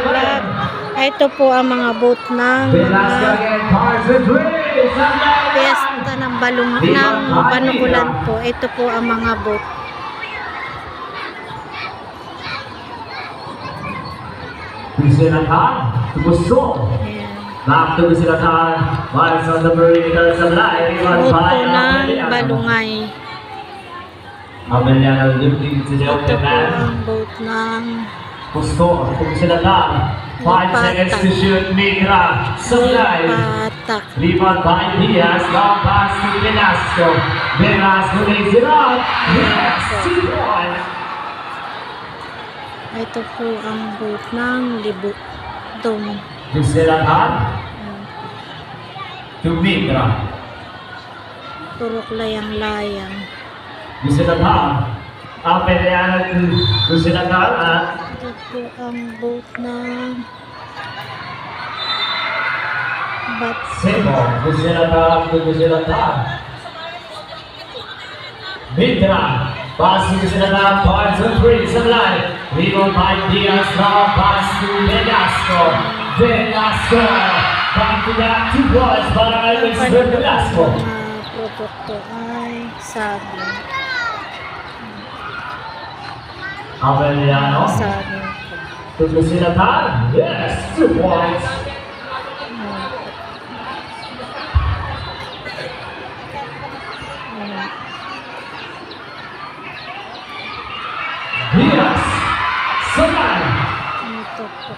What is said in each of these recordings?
Vlog. Ito po ang mga boat ng mga piyesta ng balong ng panukulan po. Ito po ang mga boat. Kusinatan, Gusto. Back to Kusinatan. Miles on the perimeter sa line. Boat po ng balungay. Ameliano lifting to the Ito open po man. ang boat ng Gusto, Kusinatan. Five Lipatan. seconds to shoot. Mitra, patak. Rebound by Diaz. Long pass to Velasco. Velasco lays it up. Yes, two points. Ito po ang boat ng libo. Dom. Kusinatan to Mitra. Purok layang-layang. Kusinatan. Ameliano to Kusinatan. at po ang boat ng bat Sebo, Kusinatan to Kusinatan. Mitra, pass to Kusinatan, points on three, sa line. Rebound by Diaz, now pass to Velasco. Velasco, back to that, two points, para kay Mr. Velasco. produkto ay saging. Ameliano, Saging po. to Kusinatan, yes, two points. Diaz, sa line. Ito po.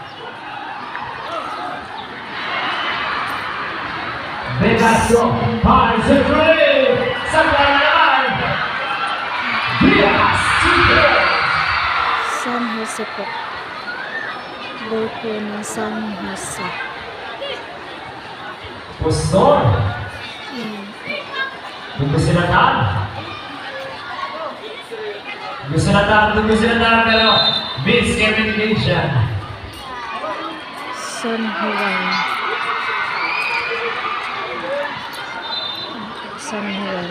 Velasco, finds a three, sa line. Diaz, two points. San Jose po. Po ng San Jose. Postor, Ayan. Tunggu silakan. Tunggu silakan, tunggu silakan kalau miscommunication. San Juan. San Juan.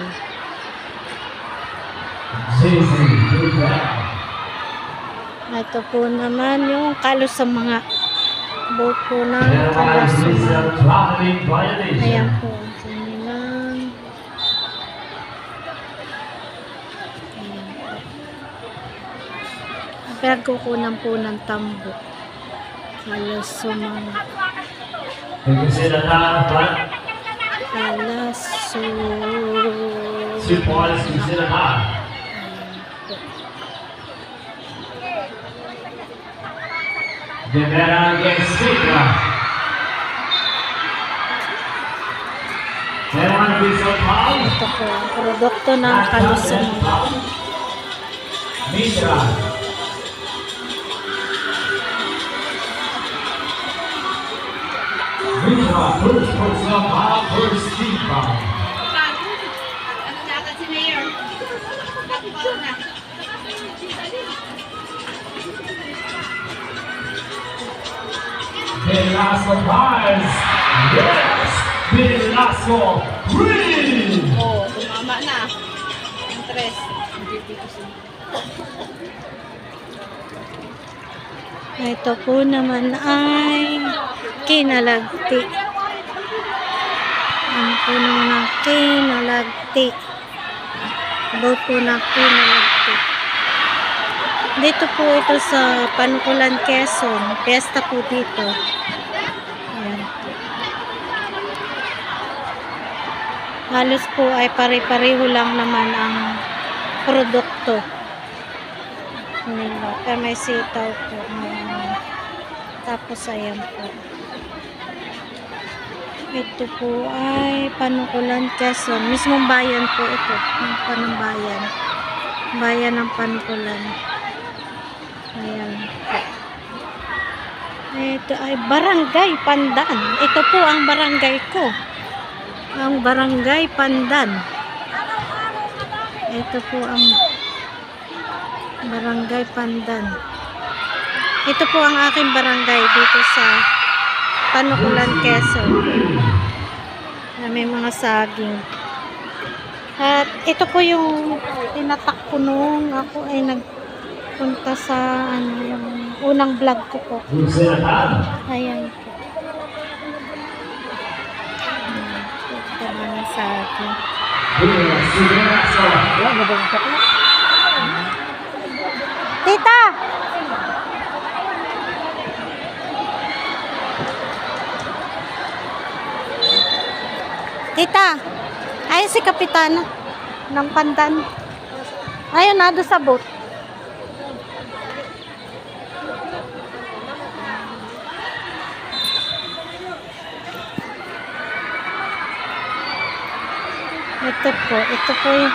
Zizi, juga. Ito po naman yung kalos sa mga po ng mga kalos sa mga traveling Ayan po ang kanilang Ayan po. Pinagkukunan po ng tambo. Kalos sa mga Tunggu silakan, Pak. kalaso. Support, tunggu silakan. Demera against Mitra. Meron whistle foul. Ito po ang produkto ng kalos sa mga Mitra. Mitra, first personal foul, first team Velasco fires. Yes! Velasco green! Oo, tumama na. Ang tres. Ito po naman ay kinalagti. Ano po naman ang kinalagti. Boat po na kinalagti. Dito po ito sa Panukulan, Quezon. Fiesta po dito. Ayan. Halos po ay pare-pareho lang naman ang produkto nila. Kaya may sitaw po. Tapos ayan po. Ito po ay Panukulan, Quezon. Mismong bayan po ito. Ng Panambayan. Bayan ng Panukulan. Ayan. Ito ay Barangay Pandan. Ito po ang barangay ko. Ang Barangay Pandan. Ito po ang Barangay Pandan. Ito po ang aking barangay dito sa Panukulan, Quezon. Na may mga saging. At ito po yung tinatak ko nung ako ay nag papunta sa ano yung unang vlog ko po. Ayan po. Ito naman sa Ignacio. Tita! Tita! Ayun si Kapitana ng Pandan. Ayun na, doon sa boat. Ito po, ito po yung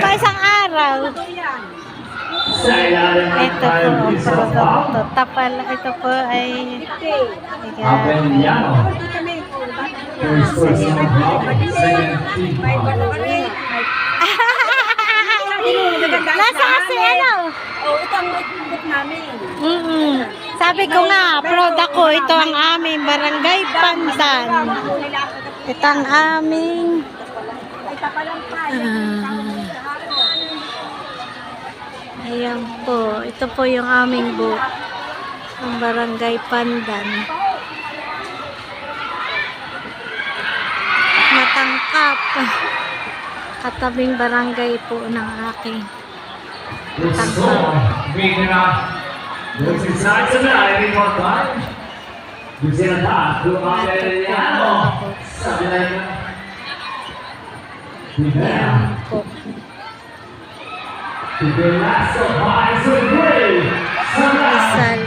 pa isang araw. Ito po ang produkto. Tapal, ito po ay... Ayan. Nasa kasi ano? Oh, ito ang notebook namin. Mm Sabi ko nga, product ko, ito ang aming barangay Pandan. Ito ang aming... Ito pa lang pa. Ah, ayan po. Ito po yung aming boat. Ang barangay Pandan. Matangkap. Katabing barangay po ng aking. This song, making up. Looks inside tonight, any more time? Luciana to Apeliano. Sa ilalim. Venus. Ayan po. The last of eyes of gray. Sunlight.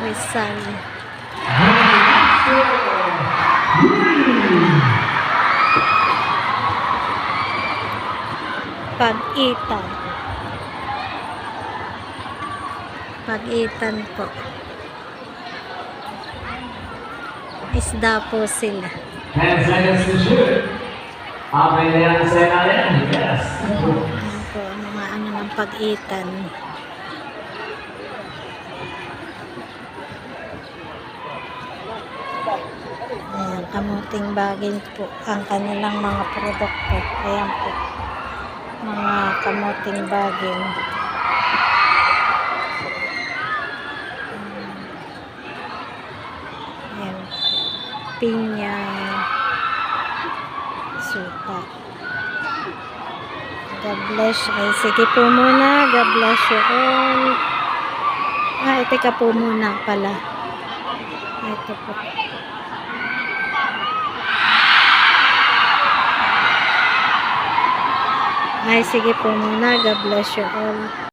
Rizal po. Pag-itan. Pag-itan po. Isda po sila. Ten seconds to shoot. Apeliano sa ilalim. Yes. Ayan po, ang mga ano ng pag-itan. Ayan, kamuting bagin po ang kanilang mga produkto. Ayan po, mga kamuting bagin. Ayan po, pinya, suka. God bless. Ay, sige po muna. God bless you all. Ah, ito ka po muna pala. Ito po. Ay, sige po muna. God bless you all.